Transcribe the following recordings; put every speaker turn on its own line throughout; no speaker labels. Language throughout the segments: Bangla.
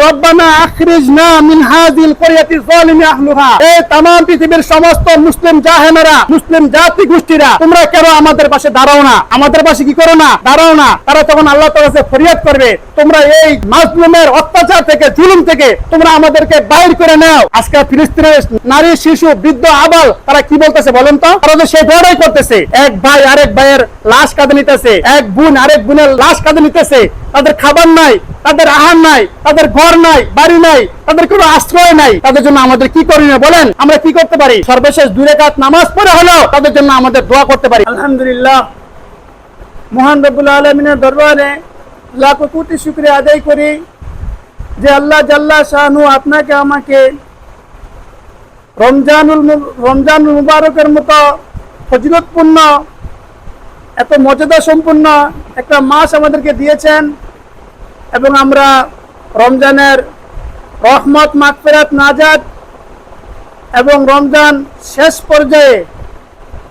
রব্বানা আখরিজনা মিন হাযিল ক্বরিয়াতি যালিমি আহলুহা এই तमाम পৃথিবীর সমস্ত মুসলিম জাহেনেরা মুসলিম জাতি গোষ্ঠীরা তোমরা কেন আমাদের পাশে দাঁড়াও না আমাদের পাশে কি করো না দাঁড়াও না তারা তখন আল্লাহ তাআলার কাছে ফরিয়াদ করবে তোমরা এই মাজলুমের অত্যাচার থেকে জুলুম থেকে তোমরা আমাদেরকে বাইর করে নাও আজকে ফিলিস্তিনের নারী শিশু বৃদ্ধ আবাল তারা কি বলতেছে বলেন তো তারা তো সেই দৌড়াই করতেছে এক ভাই আরেক ভাইয়ের লাশ কাঁদে নিতেছে এক বোন আরেক বোনের লাশ কাঁদে নিতেছে তাদের খাবার নাই তাদের আহার নাই তাদের ঘর নাই, বাড়ি নাই, তাদের কোনো আশ্রয় নাই। তাদের জন্য আমাদের কি করণীয় বলেন? আমরা কি করতে পারি? সর্বশেষ দুই রেখাত নামাজ পড়ে হলেও তাদের জন্য আমাদের দোয়া করতে পারি। আলহামদুলিল্লাহ, মহান রব্বুল আলমিনের দরবারে লাখো কোটি শুক্রিয়া আদায় করি যে আল্লাহ জাল্লা শাহানু আপনাকে আমাকে রমজানুল রমজানুল মুবারকের মতো ফজিলতপূর্ণ, এত মর্যাদা সম্পূর্ণ একটা মাস আমাদেরকে দিয়েছেন এবং আমরা রমজানের রহমত, মাগফিরাত, নাজাত এবং রমজান শেষ পর্যায়ে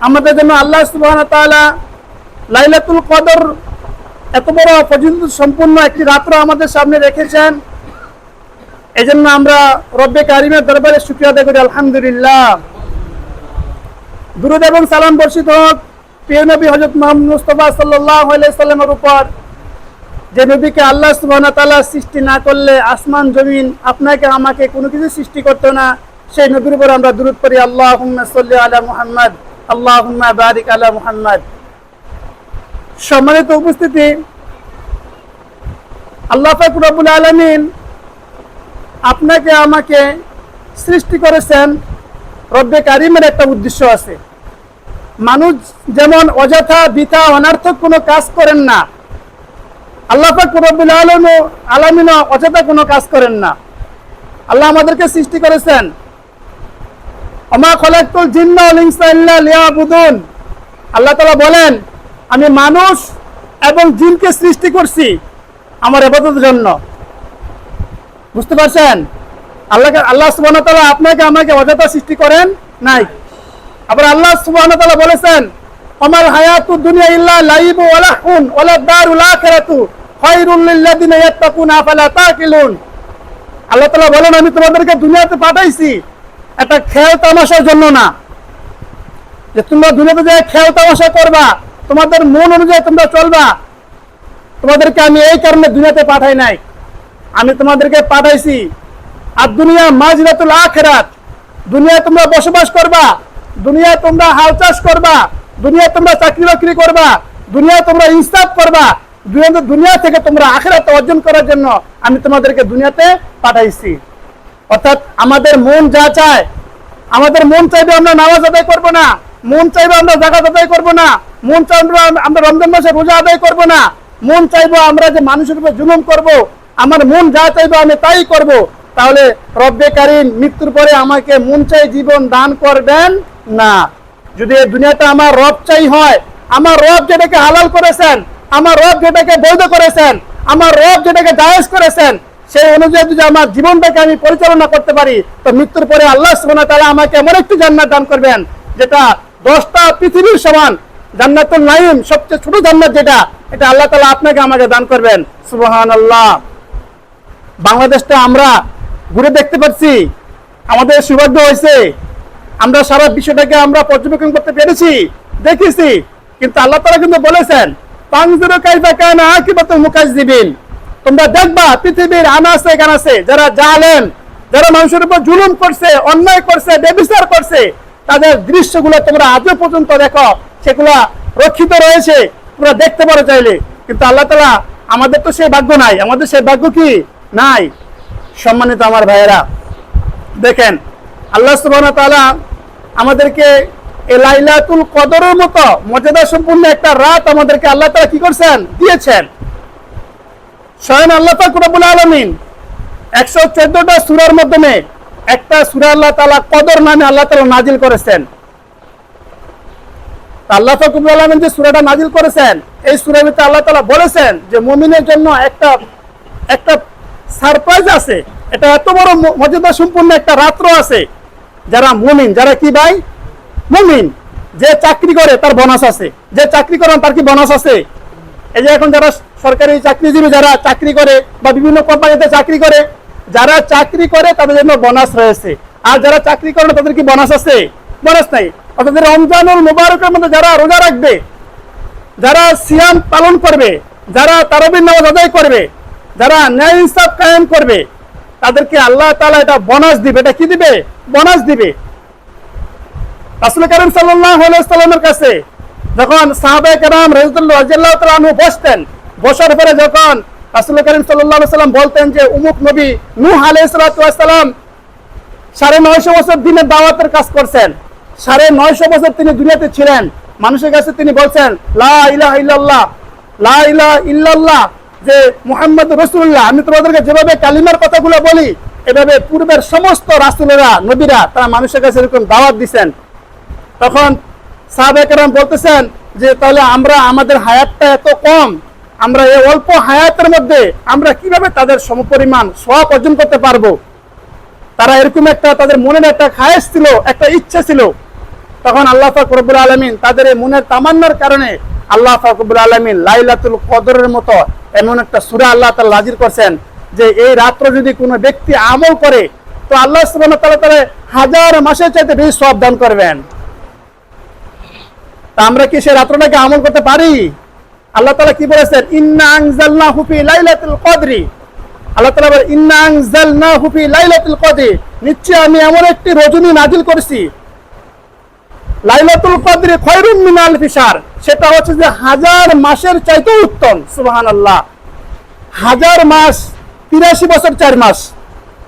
আমাদের জন্য আল্লাহ সুবহানাহু ওয়া তাআলা লাইলাতুল কদর এত বড় পর্যন্ত সম্পূর্ণ একটি রাত্র আমাদের সামনে রেখেছেন। এই জন্য আমরা রব্বে কারিমের দরবারে শুক্রিয়া করি, আলহামদুলিল্লাহ। দুরুদ এবং সালাম বর্ষিত হোক। প্রিয় নবী হজরত মোহাম্মদ মুস্তফা সাল্লাহ সাল্লামের উপর যে নবীকে আল্লাহ সুবহানাহু ওয়া সৃষ্টি না করলে আসমান, জমিন আপনাকে, আমাকে কোনো কিছু সৃষ্টি করতো না। সেই নবীর উপর আমরা দুরুদ পড়ি, আল্লাহুম্মা সাল্লি আলা মুহাম্মদ আল্লাহ বারিক আলা মুহাম্মদ। সম্মানিত উপস্থিতি, আল্লাহ পাক রব্বুল আলামিন আপনাকে, আমাকে সৃষ্টি করেছেন রব্বে কারিমের একটা উদ্দেশ্য আছে। মানুষ যেমন অযথা বৃথা, অনার্থক কোনো কাজ করেন না আল্লাহ পাক রব্বুল আলম আলমিনও অযথা কোনো কাজ করেন না। আল্লাহ আমাদেরকে সৃষ্টি করেছেন। অমা খলাকুল জিন্না লিয়াবুদুন। আল্লাহ তাআলা বলেন, আমি মানুষ এবং জিনকে সৃষ্টি করছি আমার ইবাদতের জন্য। বুঝতে পারছেন? আল্লাহ আল্লাহ ওয়া আপনাকে আমাকে অযথা সৃষ্টি করেন নাই। আবার আল্লাহ ওয়া বলেছেন আমার হায়াতু দুনিয়া ইল্লা লাইবু ওয়া লাহুন ওয়া দারুল আখিরাতু। আল্লাহ তাআলা বলেন, আমি তোমাদেরকে দুনিয়াতে পাঠাইছি। একটা খেল তামাশার জন্য না। যে তোমরা দুনিয়াতে যে খেল তামাশা করবা, তোমাদের মন অনুযায়ী তোমরা চলবা। তোমাদেরকে আমি এই কারণে দুনিয়াতে পাঠাই নাই। আমি তোমাদেরকে পাঠাইছি। আর দুনিয়া মাজরাতুল আখিরাত। দুনিয়ায় তোমরা বসবাস করবা। দুনিয়ায় তোমরা হাল চাষ করবা। দুনিয়ায় তোমরা চাকরি বাকরি করবা। দুনিয়ায় তোমরা ইনসাফ করবা। দুনিয়া- থেকে তোমরা আখিরাত অর্জন করার জন্য আমি তোমাদেরকে দুনিয়াতে পাঠাইছি। অর্থাৎ আমাদের মন যা চায়, আমাদের মন চাইবে আমরা নামাজ আদায় করব না, মন চাইবে আমরা জাকাত আদায় করব না, মন চাইবে আমরা রমজান মাসে রোজা আদায় করব না, মন চাইব আমরা যে মানুষের উপর জুলুম করব, আমার মন যা চাইবে আমি তাই করব, তাহলে রব্বে কারিম মৃত্যুর পরে আমাকে মন চাই জীবন দান করবেন না। যদি এই দুনিয়াতে আমার রব চাই হয়, আমার রব যেটাকে হালাল করেছেন আমার রব যেটাকে বৈধ করেছেন, আমার রব যেটাকে জায়েজ করেছেন, সেই অনুযায়ী যদি আমার জীবনটাকে আমি পরিচালনা করতে পারি, তো মৃত্যুর পরে আল্লাহ ওয়া তাআলা আমাকে এমন একটি জান্নাত দান করবেন, যেটা দশটা পৃথিবীর সমান, জান্নাতুল নাইম সবচেয়ে ছোট জান্নাত যেটা, এটা আল্লাহ তালা আপনাকে আমাকে দান করবেন। সুবহান আল্লাহ বাংলাদেশটা আমরা ঘুরে দেখতে পাচ্ছি, আমাদের সৌভাগ্য হয়েছে, আমরা সারা বিশ্বটাকে আমরা পর্যবেক্ষণ করতে পেরেছি, দেখেছি, কিন্তু আল্লাহ তাআলা কিন্তু বলেছেন পাংজুরু কাইফা কানা আকিবাতু মুকাজ্জিবিন। তোমরা দেখবা পৃথিবীর আনাসে কানাসে যারা জালেম, যারা মানুষের উপর জুলুম করছে, অন্যায় করছে, বেবিচার করছে, তাদের দৃশ্যগুলো তোমরা আজও পর্যন্ত দেখো, সেগুলা রক্ষিত রয়েছে, তোমরা দেখতে পারো চাইলে। কিন্তু আল্লাহ তালা আমাদের তো সেই ভাগ্য নাই। আমাদের সেই ভাগ্য কি? নাই। সম্মানিত আমার ভাইয়েরা, দেখেন, আল্লাহ সুবহানাহু ওয়া তাআলা আমাদেরকে এই লাইলাতুল কদরের মতো মর্যাদা সম্পূর্ণ একটা রাত আমাদেরকে আল্লাহ তাআলা কি করছেন? দিয়েছেন। স্বয়ং আল্লাহ পাক রব্বুল আলামিন 114টা সূরার মাধ্যমে একটা সূরা আল্লাহ তাআলা কদর নামে আল্লাহ তাআলা নাজিল করেছেন। আল্লাহ পাক রব্বুল আলামিন যে সূরাটা নাজিল করেছেন, এই সূরার ভিতরে আল্লাহ তাআলা বলেছেন যে মুমিনের জন্য একটা একটা সারপ্রাইজ আছে। এটা এত বড় মর্যাদা সম্পূর্ণ একটা রাত্র আছে। যারা মুমিন, যারা কি ভাই? মুমিন, যে চাকরি করে তার বোনাস আছে। যে চাকরি করেন তার কি বোনাস আছে? এই যে এখন যারা সরকারি চাকরিজীবী, যারা চাকরি করে বা বিভিন্ন কোম্পানিতে চাকরি করে, যারা চাকরি করে তাদের জন্য বোনাস রয়েছে। আর যারা চাকরি করে তাদের কি বোনাস আছে? বোনাস নাই। অর্থাৎ রমজানুল মুবারকের মধ্যে যারা রোজা রাখবে, যারা সিয়াম পালন করবে, যারা তারাবির নামাজ আদায় করবে, যারা ন্যায় ইনসাফ কায়েম করবে, তাদেরকে আল্লাহ তাআলা এটা বোনাস দিবে। এটা কি দিবে? বোনাস দিবে। রাসূল করিম সাল্লামের কাছে যখন তাআলা বসতেন, বসার পরে যখন রাসূল করিম সাল্লাম বলতেন যে, উমুক নবী সাড়ে নয়শো বছর দাওয়াতের কাজ করছেন। সাড়ে নয়শো বছর তিনি দুনিয়াতে ছিলেন। মানুষের কাছে তিনি বলছেন, লা ইলাহা যে মুহাম্মদ রসুল্লাহ আমি তোমাদেরকে যেভাবে কালিমার কথাগুলো বলি, এভাবে পূর্বের সমস্ত রাসুলেরা, নবীরা, তারা মানুষের কাছে এরকম দাওয়াত দিছেন। তখন সাহাবেকরাম বলতেছেন যে, তাহলে আমরা আমাদের হায়াতটা এত কম, আমরা এই অল্প হায়াতের মধ্যে আমরা কীভাবে তাদের সমপরিমাণ সব অর্জন করতে পারব? তারা এরকম একটা, তাদের মনের একটা খায়েশ ছিল, একটা ইচ্ছা ছিল। তখন আল্লাহ ফাকরবুল আলমিন তাদের এই মনের তামান্নার কারণে আল্লাহ ফাকরবুল আলমিন লাইলাতুল কদরের মতো এমন একটা সুরা আল্লাহ তালা হাজির করছেন যে, এই রাত্র যদি কোনো ব্যক্তি আমল করে, তো আল্লাহ সুবহানাহু ওয়া তাআলা তারে হাজার মাসের চাইতে বেশি সব দান করবেন। তা আমরা কি সে রাত্রটাকে আমল করতে পারি? আল্লাহ তাআলা কি বলেছেন? ইন্না আনজালনাহু ফি লাইলাতুল কদরি। আল্লাহ তাআলা বলেন, ইন্না আনজালনাহু ফি লাইলাতুল কদরি। নিশ্চয় আমি এমন একটি রজনী নাজিল করেছি। লাইলাতুল কদরি খয়রুম মিন আলফি শাহর সেটা হচ্ছে যে হাজার মাসের চাইতে উত্তম, সুবহানাল্লাহ। হাজার মাস, তিরাশি বছর চার মাস।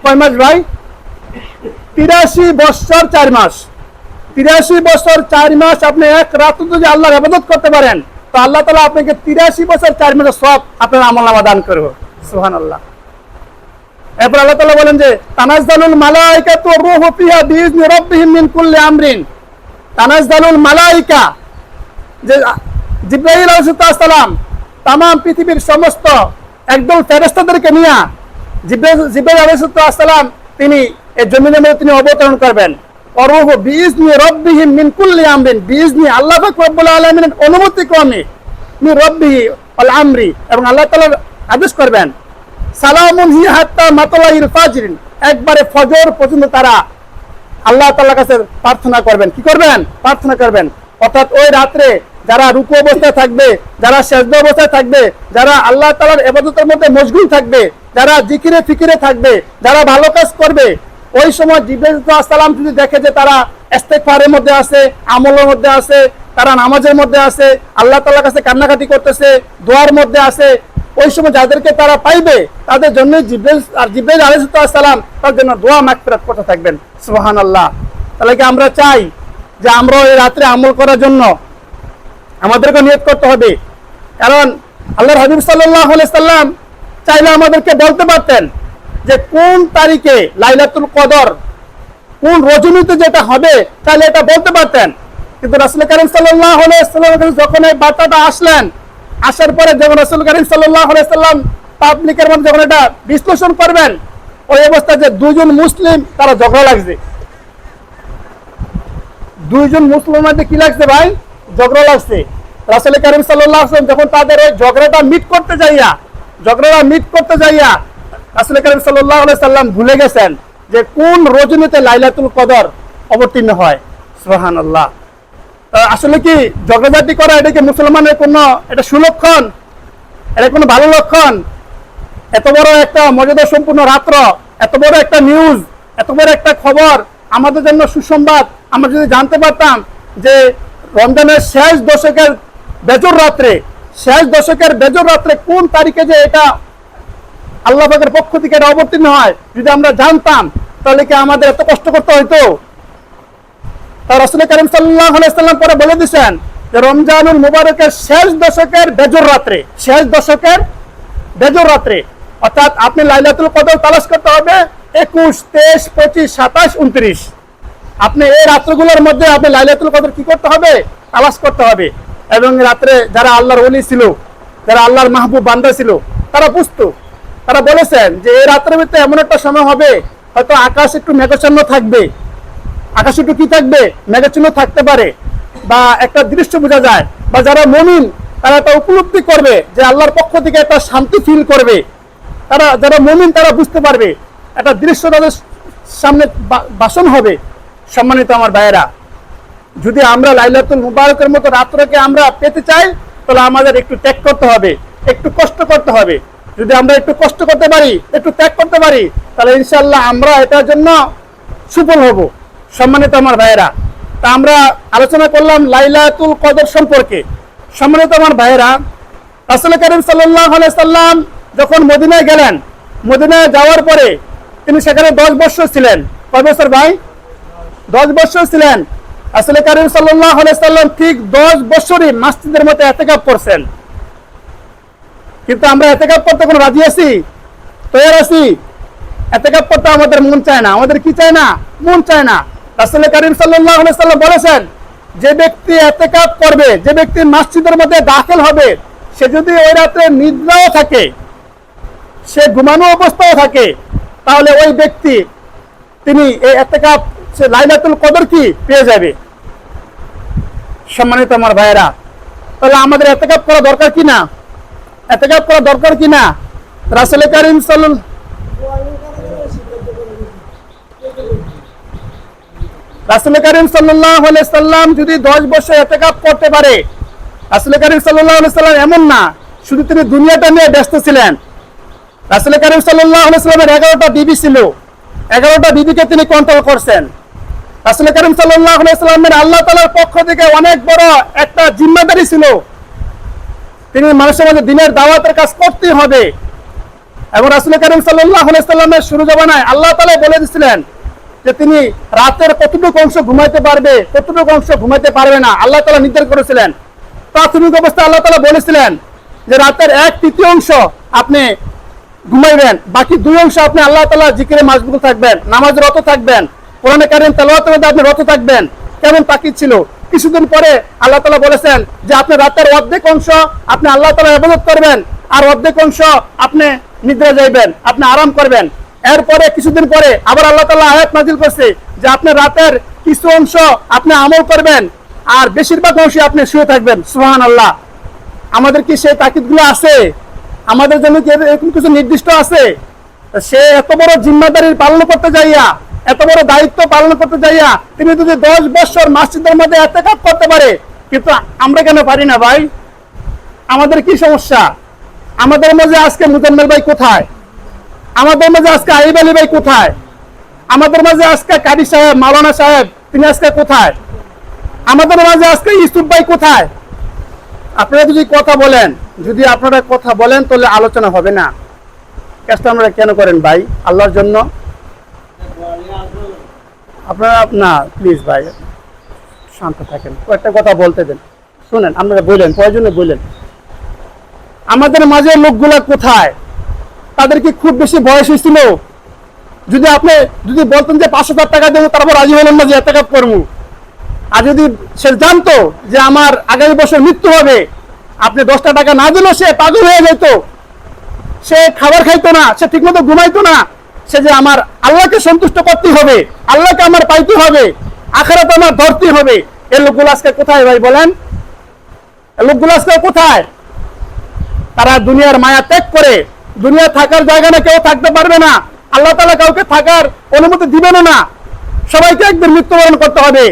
কয় মাস ভাই? তিরাশি বছর চার মাস। তিরাশি বছর চার মাস আপনি এক রাত যদি আল্লাহর আবাদত করতে পারেন, তো আল্লাহ তালা আপনাকে তিরাশি বছর চার মাসের সব আপনার আমল দান করব। সুহান আল্লাহ এরপর আল্লাহ তালা বলেন যে, তানাজ্জালুল মালাইকাতু রূহু ফিহা বিইজনি রাব্বিহিম মিন কুল্লি আমরিন। তানাজ্জালুল মালাইকা যে আলাইহিস সালাম তাম পৃথিবীর সমস্ত একদল ফেরেশতাদেরকে নিয়ে জিব্রাইল আলাইহিস সালাম, তিনি এই জমিনের মধ্যে তিনি অবতরণ করবেন। অরুহ বিইজনি রাব্বিহিম মিন কুল্লি আমরিন। বিইজনি আল্লাহ পাক রব্বুল আলামিনের অনুমতি ক্রমে মিন রাব্বিহি আল আমরি এবং আল্লাহ তাআলা আদেশ করবেন, সালামুন হি হাত্তা মাতলাইল ফাজরিন। একবারে ফজর পর্যন্ত তারা আল্লাহ তাআলার কাছে প্রার্থনা করবেন। কি করবেন? প্রার্থনা করবেন। অর্থাৎ ওই রাত্রে যারা রুকু অবস্থায় থাকবে, যারা সেজদা অবস্থায় থাকবে, যারা আল্লাহ তাআলার ইবাদতের মধ্যে মশগুল থাকবে, যারা জিকিরে ফিকিরে থাকবে, যারা ভালো কাজ করবে ওই সময় জিব্রাইল সালাম যদি দেখে যে তারা ইস্তেগফারের মধ্যে আছে, আমলের মধ্যে আছে, তারা নামাজের মধ্যে আছে, আল্লাহ তাআলার কাছে কান্নাকাটি করতেছে, দোয়ার মধ্যে আছে, ওই সময় যাদেরকে তারা পাইবে, তাদের জন্য জিব্রাইল আর জিব্রাইল আলাইহিস সালাম তার জন্য দোয়া মাগফিরাত করতে থাকবেন। সোহান সুবহানাল্লাহ। তাহলে কি আমরা চাই যে আমরা এই রাত্রে আমল করার জন্য আমাদেরকে নিয়ত করতে হবে? কারণ আল্লাহর হাবিব আলাইহি সাল্লাম চাইলে আমাদেরকে বলতে পারতেন যে কোন তারিখে লাইলাতুল কদর, কোন রজনীতে যেটা হবে, তাহলে এটা বলতে পারতেন। কিন্তু রাসূল করিম সাল্লাম যখন এই বার্তাটা আসলেন, আসার পরে যখন রাসূল করিম সাল্লাম পাবলিকের মধ্যে যখন এটা বিশ্লেষণ করবেন, ওই অবস্থায় যে দুজন মুসলিম, তারা ঝগড়া লাগছে। দুইজন মুসলিমের মধ্যে কি লাগছে ভাই? ঝগড়া লাগছে। রাসূল করিম আলাইহি যখন তাদের ওই ঝগড়াটা মিট করতে যাইয়া, ঝগড়াটা মিট করতে যাইয়া রাসূল করিম আলাইহি সাল্লাম ভুলে গেছেন যে কোন রজনীতে লাইলাতুল কদর অবতীর্ণ হয়? সুবহানাল্লাহ। আহ, আসলে কি করা এটা কি মুসলমানের কোনো এটা সুলক্ষণ? এটা কোনো ভালো লক্ষণ? এত বড় একটা মর্যাদা সম্পূর্ণ রাত্র এত বড় একটা নিউজ এত বড় একটা খবর আমাদের জন্য সুসংবাদ। আমরা যদি জানতে পারতাম যে রমজানের শেষ দশকের বেজর রাত্রে শেষ দশকের বেজর রাত্রে কোন তারিখে যে এটা আল্লাহ পাকের পক্ষ থেকে এটা অবতীর্ণ হয়। যদি আমরা জানতাম, তাহলে কি আমাদের এত কষ্ট করতে হইতো? করিম পরে বলে যে, রমজানুল মুবারকের শেষ দশকের বেজর রাত্রে, শেষ দশকের বেজর রাত্রে, অর্থাৎ আপনি লাইলাতুল কদর তালাশ করতে হবে একুশ, তেইশ, পঁচিশ, সাতাশ, উনত্রিশ। আপনি এই রাত্রগুলোর মধ্যে আপনি লাইলাতুল কদর কি করতে হবে? তালাশ করতে হবে। এবং রাত্রে যারা আল্লাহর ওলি ছিল, যারা আল্লাহর মাহবুব বান্দা ছিল, তারা বুঝতো তারা বলেছেন যে এই রাত্রের ভিতরে এমন একটা সময় হবে, হয়তো আকাশ একটু মেঘাচ্ছন্ন থাকবে। আকাশ একটু কি থাকবে? মেঘাচ্ছন্ন থাকতে পারে। বা একটা দৃশ্য বোঝা যায়, বা যারা মমিন, তারা একটা উপলব্ধি করবে যে আল্লাহর পক্ষ থেকে একটা শান্তি ফিল করবে। তারা, যারা মমিন, তারা বুঝতে পারবে, একটা দৃশ্য তাদের সামনে বাসন হবে। সম্মানিত আমার ভাইয়েরা, যদি আমরা লাইলাতুল মুবারকের মতো রাত্রকে আমরা পেতে চাই, তাহলে আমাদের একটু ত্যাগ করতে হবে, একটু কষ্ট করতে হবে। যদি আমরা একটু কষ্ট করতে পারি, একটু ত্যাগ করতে পারি, তাহলে ইনশাল্লাহ আমরা এটার জন্য সুফল হব। সম্মানিত আমার ভাইয়েরা, তা আমরা আলোচনা করলাম লাইলাতুল কদর সম্পর্কে। সম্মানিত আমার ভাইয়েরা, রাসুল করিম সাল্লাহ সাল্লাম যখন মদিনায় গেলেন, মদিনায় যাওয়ার পরে তিনি সেখানে দশ বছর ছিলেন। কয় বছর ভাই? দশ বছর ছিলেন। আসলে কারিম সাল্লাম ঠিক দশ বছরই মাসজিদের মতো এতেকাপ করছেন। কিন্তু আমরা এতেকাপ করতে কোনো রাজি আছি? তৈরি আছি? এতেকাপ করতে আমাদের মন চায় না। আমাদের কি চায় না? মন চায় না। আসলে কারিম সাল্লাহ সাল্লাম বলেছেন, যে ব্যক্তি এতেকাপ করবে, যে ব্যক্তি মসজিদের মধ্যে দাখিল হবে, সে যদি ওই রাতে নিদ্রাও থাকে, সে ঘুমানো অবস্থাও থাকে, তাহলে ওই ব্যক্তি, তিনি এই এতেকাপ সে লাইলাতুল কদর কি পেয়ে যাবে? সম্মানিত আমার ভাইয়েরা, তাহলে আমাদের এতেকাপ করা দরকার কি না? এতেকাপ করা দরকার কি না? রাসুল করিম সাল্লাম রাসুল করিম সাল্লাহ সাল্লাম যদি দশ বছর এতেকাপ করতে পারে, রাসুল করিম সাল্লাহ সাল্লাম এমন না, শুধু তিনি দুনিয়াটা নিয়ে ব্যস্ত ছিলেন। রাসুল করিম সাল্লাহ সাল্লামের এগারোটা বিবি ছিল। এগারোটা বিবিকে তিনি কন্ট্রোল করছেন। রাসুল করিম সাল্লাহ সাল্লামের আল্লাহ তালার পক্ষ থেকে অনেক বড় একটা জিম্মাদারি ছিল। তিনি মানুষের মধ্যে দিনের দাওয়াতের কাজ করতে হবে। এবং রাসুল করিম সাল্লাহ সাল্লামের শুরু জবানায় আল্লাহ তালা বলে দিয়েছিলেন যে তিনি রাতের কতটুকু অংশ ঘুমাইতে পারবে, কতটুকু অংশ ঘুমাইতে পারবে না, আল্লাহ তালা নির্ধারণ করেছিলেন। প্রাথমিক অবস্থায় আল্লাহ তালা বলেছিলেন যে রাতের এক তৃতীয় অংশ আপনি ঘুমাইবেন, বাকি দুই অংশ আপনি আল্লাহ তালা জিকিরে মাজবুল থাকবেন, নামাজ রত থাকবেন, কোরআনে কারিম তেলাওয়াতের মধ্যে আপনি রত থাকবেন। কেমন তাকিদ ছিল? কিছুদিন পরে আল্লাহ তালা বলেছেন যে আপনি রাতের অর্ধেক অংশ আপনি আল্লাহ তালা ইবাদত করবেন, আর অর্ধেক অংশ আপনি নিদ্রা যাইবেন, আপনি আরাম করবেন। এরপরে কিছুদিন পরে আবার আল্লাহ তালা আয়াত নাজিল করছে যে আপনি রাতের কিছু অংশ আপনি আমল করবেন, আর বেশিরভাগ অংশে আপনি শুয়ে থাকবেন। সুহান আল্লাহ আমাদের কি সেই তাকিদগুলো আছে? আমাদের জন্য কি এরকম কিছু নির্দিষ্ট আছে? সে এত বড় জিম্মাদারি পালন করতে যাইয়া এত বড় দায়িত্ব পালন করতে যাইয়া তিনি যদি দশ বছর মসজিদের মধ্যে এত কাজ করতে পারে, কিন্তু আমরা কেন পারি না ভাই? আমাদের কি সমস্যা? আমাদের মাঝে আজকে মুজাম্মেল ভাই কোথায়? আমাদের মাঝে আজকে আইব আলী ভাই কোথায়? আমাদের মাঝে আজকে কারি সাহেব, মাওলানা সাহেব, তিনি আজকে কোথায়? আমাদের মাঝে আজকে ইউসুফ ভাই কোথায়? আপনারা যদি কথা বলেন, যদি আপনারা কথা বলেন, তাহলে আলোচনা হবে না। কাজটা আপনারা কেন করেন ভাই? আল্লাহর জন্য আপনারা, না প্লিজ ভাই, শান্ত থাকেন। কয়েকটা কথা বলতে দেন। শুনেন, আপনারা বললেন প্রয়োজনে বললেন আমাদের মাঝে লোকগুলা কোথায়? তাদের কি খুব বেশি বয়স হয়েছিল? যদি আপনি, যদি বলতেন যে পাঁচ হাজার টাকা দেবো, তারপর রাজি হলেন না যে এত টাকা করব। আর যদি সে জানতো যে আমার আগামী বছর মৃত্যু হবে, আপনি দশটা টাকা না দিলেও সে পাগল হয়ে যেত। সে খাবার খাইতো না, সে ঠিকমতো ঘুমাইতো না। সে যে আমার আল্লাহকে সন্তুষ্ট করতে হবে, আল্লাহকে আমার পাইতে হবে, আখারাত আমার ধরতে হবে। এই লোকগুলো আজকে কোথায় ভাই বলেন? লোকগুলো আজকে কোথায়? তারা দুনিয়ার মায়া ত্যাগ করে, দুনিয়া থাকার জায়গা না কেউ থাকতে পারবে না। আল্লাহ তালা কাউকে থাকার অনুমতি দিবেন না। সবাইকে একদিন মৃত্যুবরণ করতে হবে।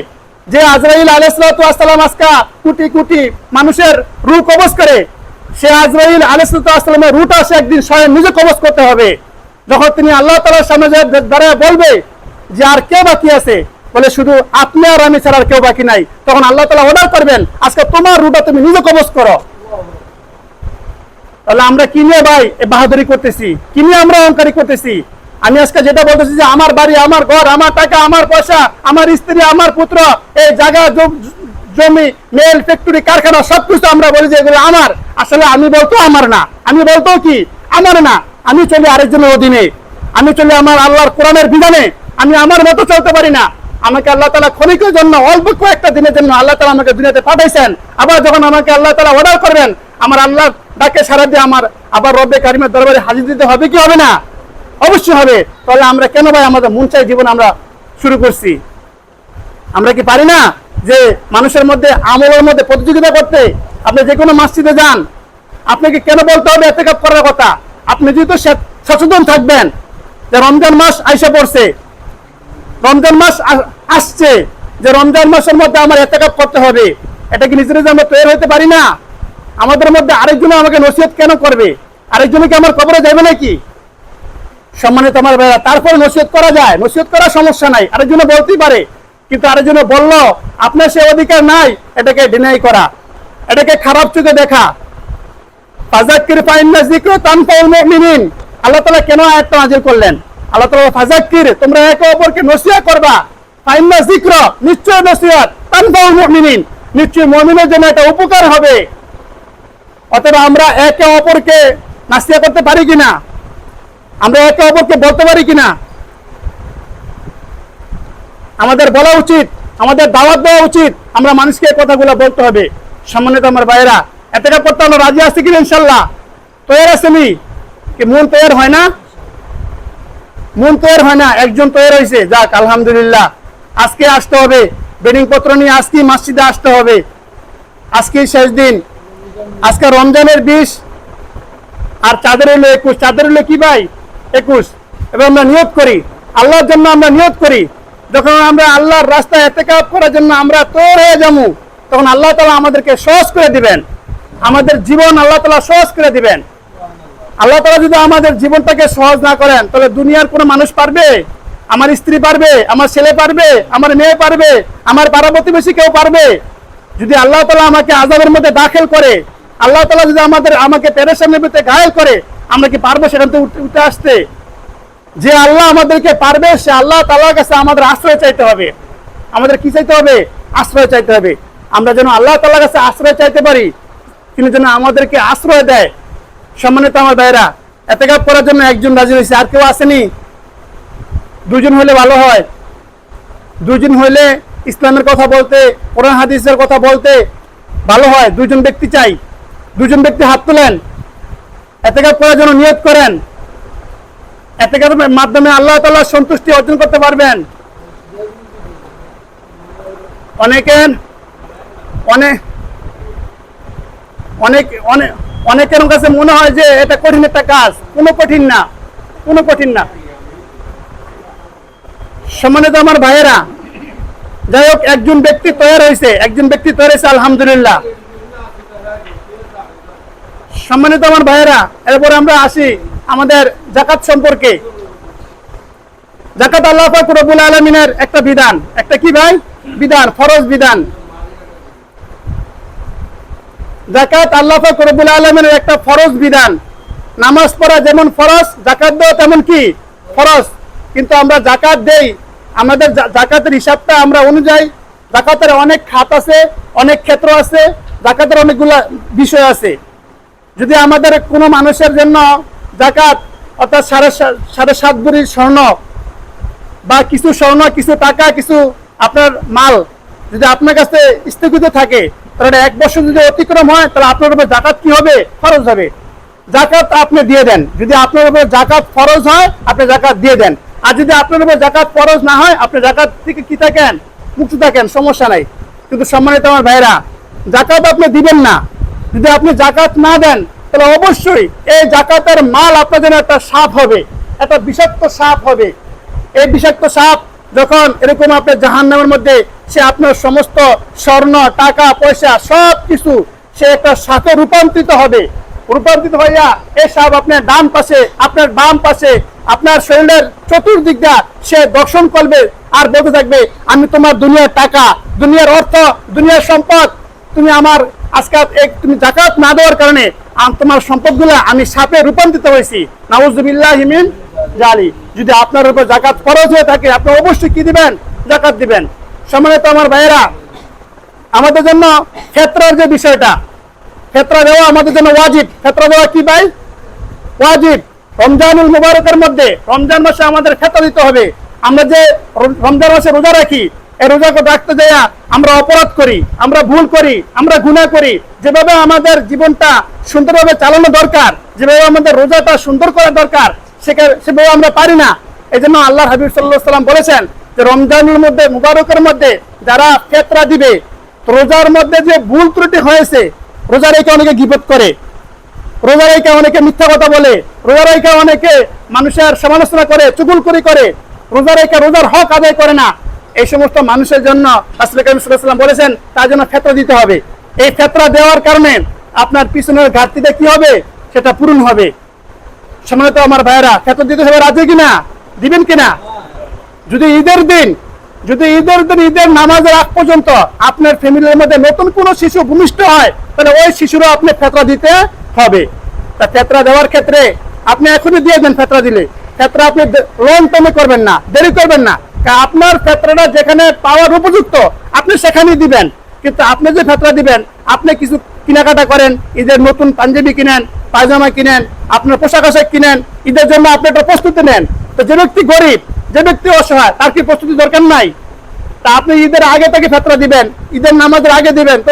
যে আজরাইল আলাইসালাম আজকা কোটি কোটি মানুষের রু কবজ করে, সে আজরাইল আলাইসালামের রুটা সে একদিন স্বয়ং নিজে কবজ করতে হবে। যখন তিনি আল্লাহ তালার সামনে দাঁড়ায় বলবে যে আর কে বাকি আছে, বলে শুধু আপনি আর আমি ছাড়া আর কেউ বাকি নাই। তখন আল্লাহ তালা অর্ডার করবেন, আজকে তোমার রুটা তুমি নিজে কবজ করো। তাহলে আমরা কি নিয়ে ভাই বাহাদুরি করতেছি? কি নিয়ে আমরা অহংকারী করতেছি? আমি আজকে যেটা বলতেছি যে আমার বাড়ি, আমার ঘর, আমার টাকা, আমার পয়সা, আমার স্ত্রী, আমার পুত্র, এই জায়গা, জমি মেল, ফ্যাক্টরি, কারখানা, সবকিছু আমরা বলি যে এগুলো আমার। আসলে আমি বলতো আমার না। আমি বলতো কি? আমার না। আমি চলি আরেকজনের অধীনে। আমি চলি আমার আল্লাহর কোরআনের বিধানে। আমি আমার মতো চলতে পারি না। আমাকে আল্লাহ তালা ক্ষণিকের জন্য, অল্প কয়েকটা দিনের জন্য আল্লাহ তালা আমাকে দুনিয়াতে পাঠাইছেন। আবার যখন আমাকে আল্লাহ তালা অর্ডার করবেন, আমার আল্লাহ ডাকে সারা দিয়ে আমার আবার রব্বে কারিমের দরবারে হাজির দিতে হবে কি হবে না? অবশ্যই হবে। তাহলে আমরা কেন ভাই আমাদের মন চাই জীবন আমরা শুরু করছি? আমরা কি পারি না যে মানুষের মধ্যে, আমলের মধ্যে প্রতিযোগিতা করতে? আপনি যে কোনো মসজিদে যান। আপনাকে কেন বলতে হবে এতে করার কথা? আপনি যেহেতু সচেতন থাকবেন যে রমজান মাস আইসা পড়ছে। রমজান মাস আসছে। যে রমজান মাসের মধ্যে আমার এতেকাপ করতে হবে। এটা কি নিজের নিজে আমরা তৈরি হতে পারি না? আমাদের মধ্যে আরেকজন আমাকে নসিহত কেন করবে? আরেকজনে কি আমার কবরে যাবে নাকি? সম্মানিত আমার ভাইরা, তারপরে নসিহত করা যায়। নসিহত করার সমস্যা নাই। আরেকজনে বলতেই পারে। কিন্তু আরেকজনে বলল, আপনার সে অধিকার নাই। এটাকে ডিনাই করা। এটাকে খারাপ চোখে দেখা। ফাজাক্কির ফাইন্না তানফাউল মুমিনিন। আল্লাহ তাআলা কেন নাযিল করলেন? আল্লাহ তাআলা ফাজাক্কির তোমরা একে অপরকে নসিহত করবা। ফাইন্না নিশ্চয় নসিহত। তানফাউল মুমিনিন নিশ্চয় মুমিনের জন্য এটা উপকার হবে। অতএব আমরা একে অপরকে নাসিহত করতে পারি কিনা? আমরা একে অপরকে বলতে পারি কিনা? আমাদের বলা উচিত, আমাদের দাওয়াত দেওয়া উচিত, আমরা মানুষকে কথাগুলো বলতে হবে। সম্মানিত আমার ভাইয়েরা এতটা করতে আমরা রাজি আছি কিনা ইনশাল্লাহ? তৈরি আসেনি কি মন তৈরি হয় না? মন তৈরি হয় না, একজন তৈরি হয়েছে যাক, আলহামদুলিল্লাহ। আজকে আসতে হবে। বেডিং পত্র নিয়ে আজকে মসজিদে আসতে হবে। আজকে শেষ দিন। আজকে রমজানের বিশ। আর চাঁদের হলো একুশ। চাঁদের হলো কি ভাই? একুশ। এবং আমরা নিয়োগ করি। আল্লাহর জন্য আমরা নিয়োগ করি। যখন আমরা আল্লাহর রাস্তায় এতে কাপ করার জন্য আমরা তৈরি হয়ে যাব, তখন আল্লাহ তালা আমাদেরকে সহজ করে দিবেন। আমাদের জীবন আল্লাহ তালা সহজ করে দিবেন। আল্লাহ তালা যদি আমাদের জীবনটাকে সহজ না করেন, তাহলে দুনিয়ার কোনো মানুষ পারবে? আমার স্ত্রী পারবে? আমার ছেলে পারবে? আমার মেয়ে পারবে? আমার পাড়া প্রতিবেশী কেউ পারবে? যদি আল্লাহ তালা আমাকে আজাবের মধ্যে দাখিল করে, আল্লাহ তালা যদি আমাদের, আমাকে পেরেশানের ভিতরে ঘায়ল করে, আমরা কি পারব সেখান থেকে উঠে আসতে? যে আল্লাহ আমাদেরকে পারবে, সে আল্লাহ তালার কাছে আমাদের আশ্রয় চাইতে হবে। আমাদের কি চাইতে হবে? আশ্রয় চাইতে হবে। আমরা যেন আল্লাহ তালার কাছে আশ্রয় চাইতে পারি তিনি যেন আমাদেরকে আশ্রয় দেয়। সম্মানিত আমার ভাইরা এতেকাপ করার জন্য একজন রাজি হয়েছে। আর কেউ আসেনি? দুজন হলে ভালো হয়। দুজন হলে ইসলামের কথা বলতে, কোরআন, হাদিসের কথা বলতে ভালো হয়। দুজন ব্যক্তি চাই। দুজন ব্যক্তি হাত তোলেন। এতেকাপ করার জন্য নিয়োগ করেন। এতেকাপের মাধ্যমে আল্লাহ তাল্লাহ সন্তুষ্টি অর্জন করতে পারবেন। অনেকের অনেক অনেক অনেক অনেকের কাছে মনে হয় যে এটা কঠিন একটা কাজ। কোনো কঠিন না, কোনো কঠিন না। সম্মানিত আমার ভাইয়েরা, যাই হোক, একজন ব্যক্তি তৈরি হয়েছে, একজন ব্যক্তি তৈরি হয়েছে, আলহামদুলিল্লাহ। সম্মানিত আমার ভাইয়েরা, এরপর আমরা আসি আমাদের জাকাত সম্পর্কে। জাকাত আল্লাহ পাক রব্বুল আলমিনের একটা বিধান। একটা কি ভাই? বিধান, ফরজ বিধান। জাকাত আল্লাহ রব্বুল আলমিনের একটা ফরজ বিধান। নামাজ পড়া যেমন ফরজ জাকাত দেওয়া তেমন কি? ফরজ। কিন্তু আমরা জাকাত দেই, আমাদের জাকাতের হিসাবটা আমরা অনুযায়ী জাকাতের অনেক খাত আছে, অনেক ক্ষেত্র আছে জাকাতের অনেকগুলা বিষয় আছে। যদি আমাদের কোনো মানুষের জন্য জাকাত অর্থাৎ সাড়ে সাড়ে সাত ভরি স্বর্ণ বা কিছু স্বর্ণ, কিছু টাকা, কিছু আপনার মাল যদি আপনার কাছে স্থগিত থাকে, তাহলে এক বছর যদি অতিক্রম হয়, তাহলে আপনার উপর জাকাত কি হবে? খরচ হবে। জাকাত আপনি দিয়ে দেন। যদি আপনার উপর জাকাত ফরজ হয়, আপনি জাকাত দিয়ে দেন। আর যদি আপনার উপর জাকাত ফরজ না হয়, আপনি জাকাত থেকে কি থাকেন? মুক্ত থাকেন, সমস্যা নাই। কিন্তু সম্মানিত আমার ভাইরা জাকাত আপনি দিবেন না। যদি আপনি জাকাত না দেন, তাহলে অবশ্যই এই জাকাতের মাল আপনার জন্য একটা সাপ হবে। একটা বিষাক্ত সাপ হবে। এই বিষাক্ত সাপ যখন এরকম আপনার জাহান নামের মধ্যে, সে আপনার সমস্ত স্বর্ণ, টাকা, পয়সা সব কিছু সে একটা সাপে রূপান্তরিত হবে। রূপান্তরিত হইয়া এই সাপ আপনার ডান পাশে, আপনার বাম পাশে, আপনার শরীরের চতুর্দিকটা সে দর্শন করবে আর বলতে থাকবে, আমি তোমার দুনিয়ার টাকা, দুনিয়ার অর্থ, দুনিয়ার সম্পদ, তুমি আমার আজকে তুমি জাকাত না দেওয়ার কারণে তোমার সম্পদগুলো আমি সাপে রূপান্তরিত হয়েছি। নাউজুবিল্লাহ হিমিন জালি। যদি আপনার উপর জাকাত খরচ হয়ে থাকে, আপনি অবশ্যই কি দিবেন? জাকাত দিবেন। সম্মানিত আমার ভাইয়েরা, আমাদের জন্য ক্ষেত্রের যে বিষয়টা ক্ষেত্র দেওয়া আমাদের জন্য ওয়াজিব। ক্ষেত্র দেওয়া কি ভাই? ওয়াজিব। রমজানুল মুবারকের মধ্যে, রমজান মাসে আমাদের ক্ষেত্র দিতে হবে। আমরা যে রমজান মাসে রোজা রাখি, এই রোজাকে রাখতে যাইয়া আমরা অপরাধ করি, আমরা ভুল করি, আমরা গুণা করি। যেভাবে আমাদের জীবনটা সুন্দরভাবে চালানো দরকার, যেভাবে আমাদের রোজাটা সুন্দর করা দরকার সেভাবে আমরা পারি না। এই জন্য আল্লাহ হাবিব সাল্লাহ সাল্লাম বলেছেন যে রমজানের মধ্যে, মুবারকের মধ্যে যারা ফেতরা দিবে, রোজার মধ্যে যে ভুল ত্রুটি হয়েছে রোজা রেখে অনেকে গিবত করে। রোজা রেখে অনেকে মিথ্যা কথা বলে। রোজা রেখে অনেকে মানুষের সমালোচনা করে চুগুলকুরি করে। রোজা রেখে রোজার হক আদায় করে না। এই সমস্ত মানুষের জন্য রাসূল করিম সাল্লাল্লাহু বলেছেন, তার জন্য ফেতরা দিতে হবে। এই ফেতরা দেওয়ার কারণে আপনার পিছনের ঘাটতিটা কি হবে? সেটা পূরণ হবে। সম্মানিত আমার ভাইয়েরা ফেতরা দিতে হবে রাজি কিনা? দিবেন কিনা? যদি ঈদের দিন, যদি ঈদের দিন, ঈদের নামাজের আগ পর্যন্ত আপনার ফ্যামিলির মধ্যে নতুন কোনো শিশু ভূমিষ্ঠ হয়, তাহলে ওই শিশুরও আপনি ফেতরা দিতে হবে। তা ফেতরা দেওয়ার ক্ষেত্রে আপনি এখনই দিয়ে দেন ফেতরা দিলে। ফেতরা আপনি লং টাইমে করবেন না, দেরি করবেন না। আপনার ফেতরাটা যেখানে পাওয়ার উপযুক্ত, আপনি সেখানেই দিবেন। কিন্তু আপনি যে ফেতরা দিবেন, আপনি কিছু কেনাকাটা করেন, ঈদের নতুন পাঞ্জাবি কিনেন, পায়জামা কিনেন, আপনার পোশাক আশাক কিনেন, ঈদের জন্য আপনি একটা প্রস্তুতি নেন। তো যে ব্যক্তি গরিব, যে ব্যক্তি অসহায়, তার কি প্রস্তুতি দরকার নাই? তা আপনি ঈদের আগে থেকে ফেতরা দিবেন, ঈদের নামাজের আগে দিবেন, তো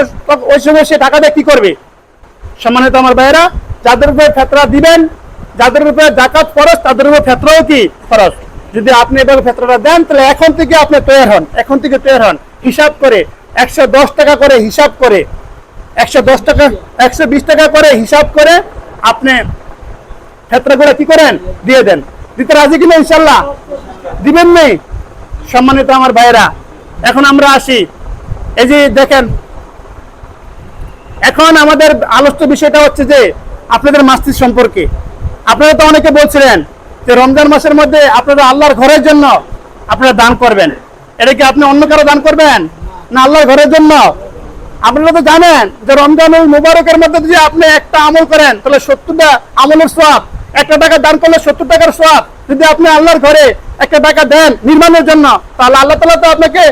ওই সময় সে টাকাটা কি করবে? সম্মানিত আমার ভাইয়েরা, যাদের উপরে ফেতরা দিবেন, যাদের উপরে জাকাত ফরজ, তাদের উপরে ফেতরাও কি ফরজ? যদি আপনি এভাবে ফেতরাটা দেন, তাহলে এখন থেকে আপনি তৈরি হন, এখন থেকে তৈরি হন। হিসাব করে একশো দশ টাকা করে হিসাব করে, একশো দশ টাকা, একশো বিশ টাকা করে হিসাব করে আপনি ক্ষেত্রগুলো কি করেন? দিয়ে দেন। দিতে রাজি কিনা ইনশাল্লাহ দিবেন নেই? সম্মানিত আমার ভাইয়েরা, এখন আমরা আসি। এই যে দেখেন, এখন আমাদের আলোচ্য বিষয়টা হচ্ছে যে আপনাদের মাস্তির সম্পর্কে। আপনারা তো অনেকে বলছিলেন যে রমজান মাসের মধ্যে আপনারা আল্লাহর ঘরের জন্য আপনারা দান করবেন। এটা কি আপনি অন্য কারও দান করবেন? না, আল্লাহর ঘরের জন্য। আপনারা তো জানেন যে রমজানুল মুবারকের মধ্যে যদি আপনি একটা আমল করেন, তাহলে সত্তরটা আমলের সোয়াব একটা টাকা দান করলে সত্তর টাকার সোয়াব যদি আপনি আল্লাহর ঘরে একটা টাকা দেন নির্মাণের জন্য, তাহলে আল্লাহ তালা তো আপনাকে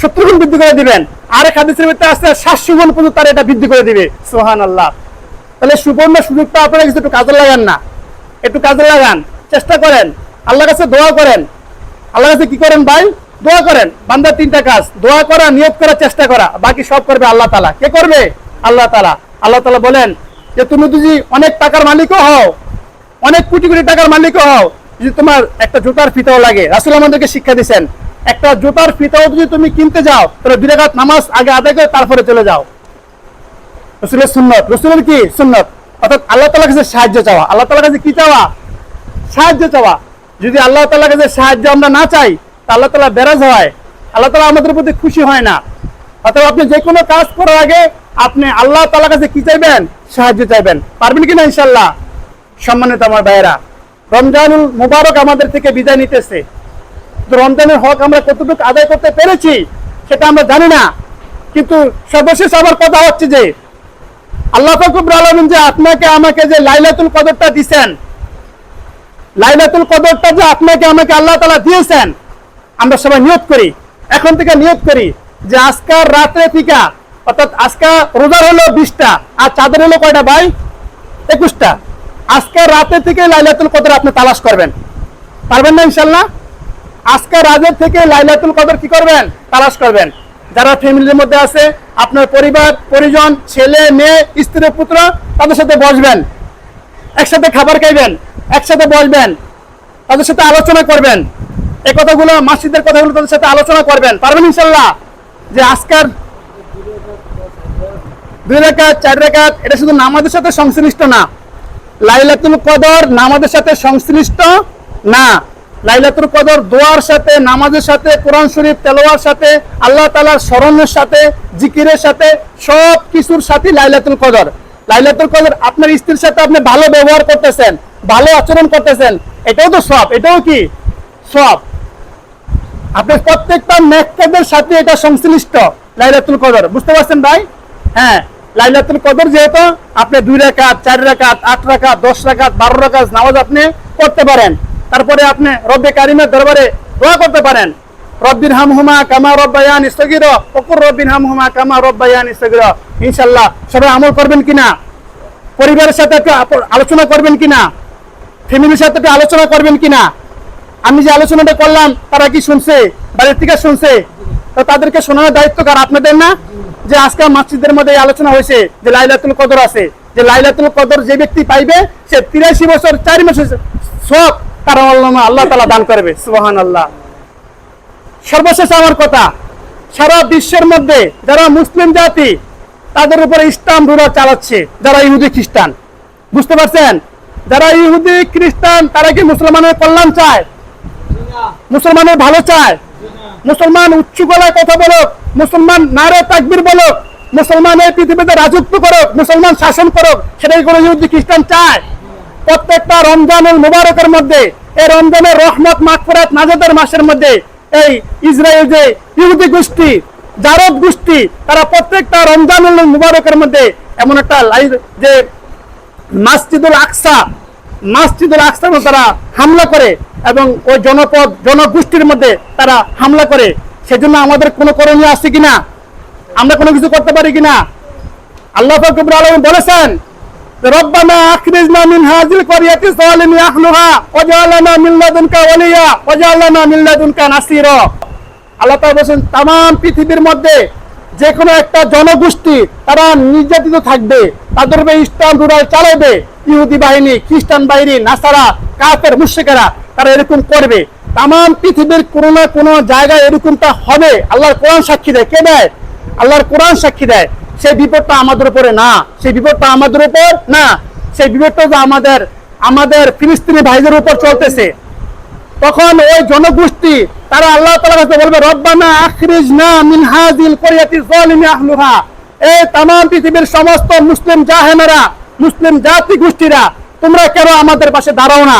সত্তর গুণ বৃদ্ধি করে দিবেন। আরেক হাদিসের ভিতরে আসতে সাতশো গুণ পর্যন্ত তার এটা বৃদ্ধি করে দিবে। সোহান আল্লাহ তাহলে সুবর্ণ সুযোগটা আপনারা কিছু একটু কাজে লাগান না। একটু কাজে লাগান, চেষ্টা করেন। আল্লাহর কাছে দোয়া করেন। আল্লাহর কাছে কি করেন ভাই? দোয়া করেন। বান্দার তিনটা কাজ। দোয়া করা নিয়োগ করার চেষ্টা করা। বাকি সব করবে আল্লাহ তালা কে করবে? আল্লাহ তালা আল্লাহ তালা বলেন যে, তুমি যদি অনেক টাকার মালিকও হও, অনেক কোটি কোটি টাকার মালিকও হও, যদি তোমার একটা জুতার ফিতাও লাগে। রাসুল আমাদেরকে শিক্ষা দিচ্ছেন একটা জুতার ফিতাও যদি তুমি কিনতে যাও, তাহলে রাকাত নামাজ আগে আদায় করে তারপরে চলে যাও। রসুলের সুন্নত। রসুলের কি সুন্নত? অর্থাৎ আল্লাহ তালার কাছে সাহায্য চাওয়া। আল্লাহ তালার কাছে কি চাওয়া? সাহায্য চাওয়া। যদি আল্লাহ তালার কাছে সাহায্য আমরা না চাই আল্লাহ তালা বেরাজ হয়। আল্লাহ তালা আমাদের প্রতি খুশি হয় না। অর্থাৎ আপনি যে কোনো কাজ করার আগে আপনি আল্লাহ তালার কাছে কি চাইবেন? সাহায্য চাইবেন। পারবেন কিনা ইনশাল্লাহ সম্মানিত আমার ভাইয়েরা, রমজানুল মুবারক আমাদের থেকে বিদায় নিতেছে। রমজানের হক আমরা কতটুকু আদায় করতে পেরেছি সেটা আমরা জানি না। কিন্তু সর্বশেষ আমার কথা হচ্ছে যে, আল্লাহ ফকবর আলমিন যে আপনাকে আমাকে যে লাইলাতুল কদরটা দিছেন, লাইলাতুল কদরটা যে আপনাকে আমাকে আল্লাহ তালা দিয়েছেন আমরা সবাই নিয়োগ করি। এখন থেকে নিয়োগ করি যে আজকার রাত্রে থেকে অর্থাৎ আজকা রোজার হলো বিশটা, আর চাঁদের হলো কয়টা ভাই? একুশটা। আজকের রাতে থেকে লাইলাতুল কদর আপনি তালাশ করবেন। পারবেন না ইনশাল্লাহ আজকে রাতের থেকে লাইলাতুল কদর কি করবেন? তালাশ করবেন। যারা ফ্যামিলির মধ্যে আছে, আপনার পরিবার, পরিজন, ছেলে, মেয়ে, স্ত্রী, পুত্র, তাদের সাথে বসবেন। একসাথে খাবার খাইবেন, একসাথে বসবেন। তাদের সাথে আলোচনা করবেন। এই কথাগুলো মাসিদের কথাগুলো তাদের সাথে আলোচনা করবেন। পারবেন ইনশাল্লাহ? যে আজকার দুই রেখাত, চার রেখাত, এটা শুধু নামাজের সাথে সংশ্লিষ্ট না। লাইলাতুল কদর নামাজের সাথে সংশ্লিষ্ট না। লাইলাতুল কদর দোয়ার সাথে, নামাজের সাথে, কোরআন শরীফ তেলোয়ার সাথে, আল্লাহ তালার স্মরণের সাথে, জিকিরের সাথে, সব কিছুর সাথে লাইলাতুল কদর। লাইলাতুল কদর আপনার স্ত্রীর সাথে আপনি ভালো ব্যবহার করতেছেন, ভালো আচরণ করতেছেন, এটাও তো সব, এটাও কি? সব। আপনার প্রত্যেকটা নেককাদের সাথে এটা সংশ্লিষ্ট, লাইলাতুল কদর। বুঝতে পারছেন ভাই? হ্যাঁ লাইলাতুল কদর যেহেতু আপনি দুই রাকাত, চার রাকাত, আট রাকাত, দশ রাকাত, বারো রাকাত নামাজ আপনি করতে পারেন। তারপরে আপনি রব্বে কারিমের দরবারে দোয়া করতে পারেন। রব্বির হাম হুমা কামা রব্বায়ান ইস্তগির অকুর রব্বিন হাম হুমা কামা রব্বায়ান ইস্তগির ইনশাল্লাহ সবাই আমল করবেন কিনা? পরিবারের সাথে আলোচনা করবেন কিনা? ফ্যামিলির সাথে আলোচনা করবেন কিনা? আমি যে আলোচনাটা করলাম, তারা কি শুনছে? বাড়ির থেকে শুনছে? তো তাদেরকে শোনানোর দায়িত্ব কার? আপনাদের না? যে আজকে মসজিদের মধ্যে আলোচনা হয়েছে যে লাইলাতুল কদর আছে। যে লাইলাতুল কদর যে ব্যক্তি পাইবে, সে তিরাশি বছর, চার মাসে সব তার আল্লাহ আল্লাহ তালা দান করবে। সুবাহান আল্লাহ সর্বশেষ আমার কথা, সারা বিশ্বের মধ্যে যারা মুসলিম জাতি, তাদের উপরে ইসলাম রুরা চালাচ্ছে, যারা ইহুদি খ্রিস্টান। বুঝতে পারছেন? যারা ইহুদি খ্রিস্টান, তারা কি মুসলমানের কল্যাণ চায়? মুসলমানের ভালো চায়। মুসলমান উচ্চ গলায় কথা বলুক, মুসলমান নারে তাকবির বলুক মুসলমান এই পৃথিবীতে রাজত্ব করুক, মুসলমান শাসন করুক, সেটাই কোনো ইহুদি খ্রিস্টান চায়। প্রত্যেকটা রমজানুল মুবারকের মধ্যে, এই রমজানের রহমত মাগফিরাত নাজাতের মাসের মধ্যে, এই ইসরায়েল যে ইহুদি গোষ্ঠী, জারদ গোষ্ঠী, তারা প্রত্যেকটা রমজানুল মুবারকের মধ্যে এমন একটা লাইভ যে মাসজিদুল আকসা মাসজিদুল আকসার মধ্যে তারা হামলা করে এবং ওই জনপদ, জনগোষ্ঠীর মধ্যে তারা হামলা করে। সেজন্য আমাদের কোনো করণীয় আছে কিনা? আমরা কোনো কিছু করতে পারি কিনা? আল্লাহ ফকবুল আলম বলেছেন তাম পৃথিবীর মধ্যে একটা জনগোষ্ঠী তারা নির্যাতিত থাকবে, তাদের ইসলাম রুরাল চালাবে ইহুদি বাহিনী, খ্রিস্টান বাহিনী, নাসারা কাপের মুর্শিকেরা তারা এরকম করবে। তাম পৃথিবীর কোনো না কোনো জায়গায় এরকমটা হবে। আল্লাহর কোরআন সাক্ষী দেয়। কে দেয়? আল্লাহর কোরআন সাক্ষী দেয়। সেই বিপদটা আমাদের উপরে না। সেই বিপদটা আমাদের উপর না। সেই বিপদটা যে আমাদের আমাদের ফিলিস্তিনি ভাইদের উপর চলতেছে। তখন ওই জনগোষ্ঠী, তারা আল্লাহ তালার কাছে বলবে, রব্বানা আখরিজ না মিনহাজিল করিয়াতি জলিমি আহলুহা। এই তাম পৃথিবীর সমস্ত মুসলিম জাহেমেরা মুসলিম জাতি গোষ্ঠীরা, তোমরা কেন আমাদের পাশে দাঁড়াও না?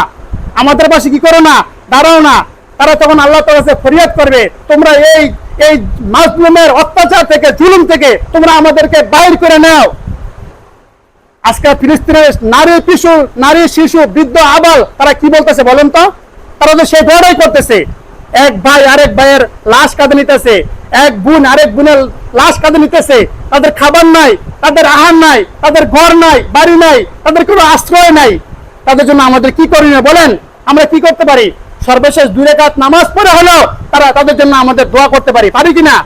আমাদের পাশে কি করো না? দাঁড়াও না। তারা তখন আল্লাহ তাআলার কাছে ফরিয়াদ করবে, তোমরা এই এই মাজলুমের অত্যাচার থেকে, জুলুম থেকে তোমরা আমাদেরকে বাইর করে নাও। আজকে ফিলিস্তিনের নারী শিশু নারী শিশু, বৃদ্ধ, আবাল, তারা কি বলতেছে বলেন তো? তারা তো সেই বড়াই করতেছে। এক ভাই আরেক ভাইয়ের লাশ কাঁদে নিতেছে। এক বোন আরেক বোনের লাশ কাঁদে নিতেছে। তাদের খাবার নাই, তাদের আহার নাই, তাদের ঘর নাই, বাড়ি নাই, তাদের কোনো আশ্রয় নাই। তাদের জন্য আমাদের কি করণীয় বলেন? আমরা কি করতে পারি? সর্বশেষ দূরে কাত নামাজ পড়ে হলো তারা তাদের জন্য আমাদের দোয়া করতে পারি। পারি কিনা?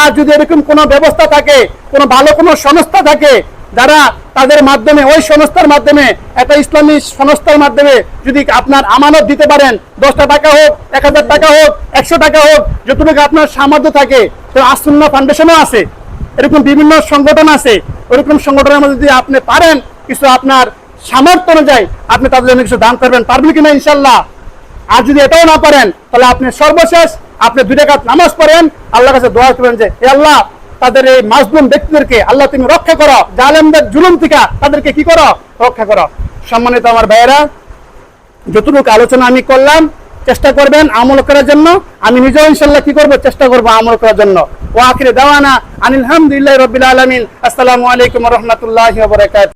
আর যদি এরকম কোনো ব্যবস্থা থাকে, কোনো ভালো কোনো সংস্থা থাকে যারা তাদের মাধ্যমে, ওই সংস্থার মাধ্যমে, একটা ইসলামী সংস্থার মাধ্যমে যদি আপনার আমানত দিতে পারেন, দশটা টাকা হোক, এক হাজার টাকা হোক, একশো টাকা হোক, যতটুকু আপনার সামর্থ্য থাকে, তো আসন্ন ফাউন্ডেশনও আছে। এরকম বিভিন্ন সংগঠন আছে। ওরকম সংগঠনের মধ্যে যদি আপনি পারেন, কিছু আপনার সামর্থ্য অনুযায়ী আপনি তাদের জন্য কিছু দান করবেন। পারবেন কিনা ইনশাল্লাহ আর যদি এটাও না পারেন, তাহলে আপনি সর্বশেষ আপনি দুই রেখাত নামাজ পড়েন, আল্লাহর কাছে দোয়া করবেন যে আল্লাহ তাদের এই মাজলুম ব্যক্তিদেরকে আল্লাহ তুমি রক্ষা করো, জালেমদের জুলুম থেকে তাদেরকে কি করো? রক্ষা করো। সম্মানিত আমার ভাইয়েরা, যতটুকু আলোচনা আমি করলাম, চেষ্টা করবেন আমল করার জন্য। আমি নিজেও ইনশাল্লাহ কি করব? চেষ্টা করব আমল করার জন্য। ও আখিরে দাওয়ানা আনিল হামদুলিল্লাহ রবিল আলমিন। আসসালামু আলাইকুম রহমতুল্লাহ বরকাত